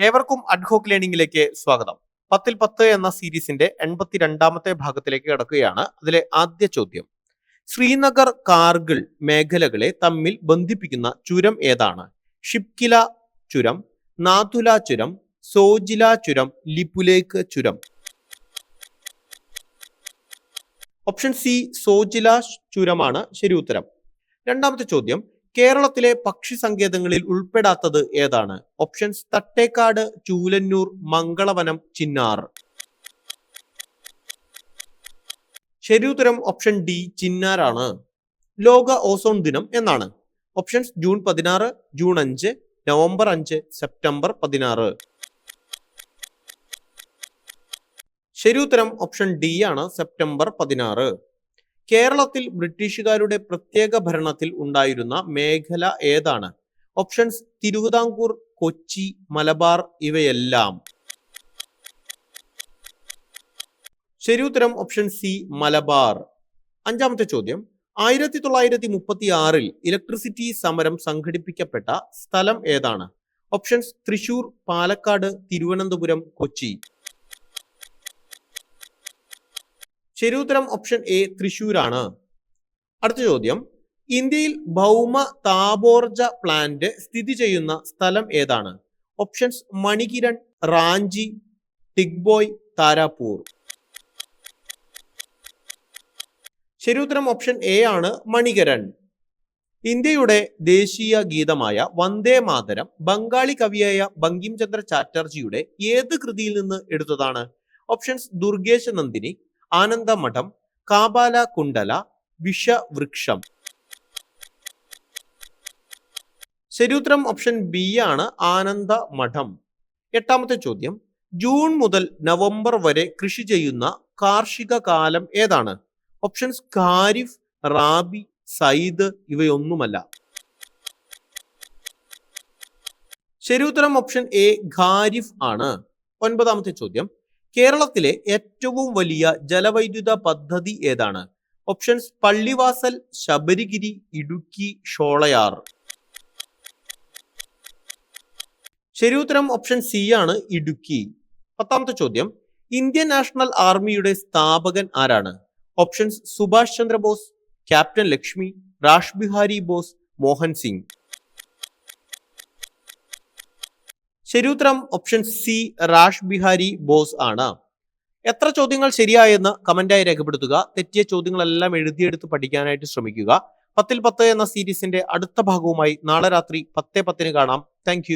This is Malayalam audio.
ഏവർക്കും അഡ്ഹോക്ക് ലേണിംഗിലേക്ക് സ്വാഗതം. പത്തിൽ പത്ത് എന്ന സീരീസിന്റെ എൺപത്തിരണ്ടാമത്തെ ഭാഗത്തിലേക്ക് കടക്കുകയാണ് അതിലെ ആദ്യ ചോദ്യം. ശ്രീനഗർ കാർഗിൾ മേഖലകളെ തമ്മിൽ ബന്ധിപ്പിക്കുന്ന ചുരം ഏതാണ്? ഷിപ്കില ചുരം നാഥുല ചുരം സോജില ചുരം ലിപുലേക്ക് ചുരം. ഓപ്ഷൻ സി സോജില ചുരമാണ് ശരി ഉത്തരം. രണ്ടാമത്തെ ചോദ്യം കേരളത്തിലെ പക്ഷി സങ്കേതങ്ങളിൽ ഉൾപ്പെടാത്തത് ഏതാണ്? ഓപ്ഷൻസ് തട്ടേക്കാട് ചൂലന്നൂർ മംഗളവനം ചിന്നാർ. ശരിയുത്തരം ഓപ്ഷൻ ഡി ചിന്നാറാണ് ലോക ഓസോൺ ദിനം എന്നാണ്. ഓപ്ഷൻസ് ജൂൺ പതിനാറ് ജൂൺ അഞ്ച് നവംബർ അഞ്ച് സെപ്റ്റംബർ പതിനാറ്. ശരിയുത്തരം ഓപ്ഷൻ ഡി ആണ് സെപ്റ്റംബർ പതിനാറ്. കേരളത്തിൽ ബ്രിട്ടീഷുകാരുടെ പ്രത്യേക ഭരണത്തിൽ ഉണ്ടായിരുന്ന മേഖല ഏതാണ്? ഓപ്ഷൻസ് തിരുവിതാംകൂർ കൊച്ചി മലബാർ ഇവയെല്ലാം. ശരി ഉത്തരം ഓപ്ഷൻ സി മലബാർ. അഞ്ചാമത്തെ ചോദ്യം. ആയിരത്തി തൊള്ളായിരത്തി മുപ്പത്തി ആറിൽ ഇലക്ട്രിസിറ്റി സമരം സംഘടിപ്പിക്കപ്പെട്ട സ്ഥലം ഏതാണ്? ഓപ്ഷൻസ് തൃശൂർ പാലക്കാട് തിരുവനന്തപുരം കൊച്ചി. ശരി ഉത്തരം ഓപ്ഷൻ എ തൃശൂരാണ് അടുത്ത ചോദ്യം. ഇന്ത്യയിൽ ഭൗമ താപോർജ പ്ലാന്റ് സ്ഥിതി ചെയ്യുന്ന സ്ഥലം ഏതാണ്? ഓപ്ഷൻസ് മണികിരൺ റാഞ്ചി ടിഗ്ബോയ് താരാപൂർ. ശരിയുത്തരം ഓപ്ഷൻ എ ആണ് മണികരൺ. ഇന്ത്യയുടെ ദേശീയ ഗീതമായ വന്ദേ മാതരം ബംഗാളി കവിയായ ബങ്കിം ചന്ദ്ര ചാറ്റർജിയുടെ ഏത് കൃതിയിൽ നിന്ന് എടുത്തതാണ്? Options Durgeshnandini Anandamath Kapalkundala Vishavriksha. ശരിയുത്തരം ഓപ്ഷൻ ബി ആണ് ആനന്ദ മഠം എട്ടാമത്തെ ചോദ്യം ജൂൺ മുതൽ നവംബർ വരെ കൃഷി ചെയ്യുന്ന കാർഷിക കാലം ഏതാണ്? ഓപ്ഷൻസ് ഖാരിഫ് റാബി സയ്ദ് ഇവയൊന്നുമല്ല. ശരിയുത്തരം ഓപ്ഷൻ എ ഖാരിഫ് ആണ്. ഒൻപതാമത്തെ ചോദ്യം കേരളത്തിലെ ഏറ്റവും വലിയ ജലവൈദ്യുത പദ്ധതി ഏതാണ്? ഓപ്ഷൻസ് പള്ളിവാസൽ ശബരിഗിരി ഇടുക്കി ഷോളയാർ. ശരി ഉത്തരം ഓപ്ഷൻ സി ആണ് ഇടുക്കി. പത്താമത്തെ ചോദ്യം. ഇന്ത്യൻ നാഷണൽ ആർമിയുടെ സ്ഥാപകൻ ആരാണ്? Options Subhash Chandrabose captain Lakshmi Rash Behari Bose Mohan Singh. ശരി ഉത്തരം ഓപ്ഷൻ സി റാഷ് ബിഹാരി ബോസ് ആണ്. എത്ര ചോദ്യങ്ങൾ ശരിയായെന്ന് കമന്റായി രേഖപ്പെടുത്തുക. തെറ്റിയ ചോദ്യങ്ങളെല്ലാം എഴുതിയെടുത്ത് പഠിക്കാനായിട്ട് ശ്രമിക്കുക. പത്തിൽ പത്ത് എന്ന സീരീസിന്റെ അടുത്ത ഭാഗവുമായി നാളെ രാത്രി പത്തേ പത്തിന് കാണാം. താങ്ക്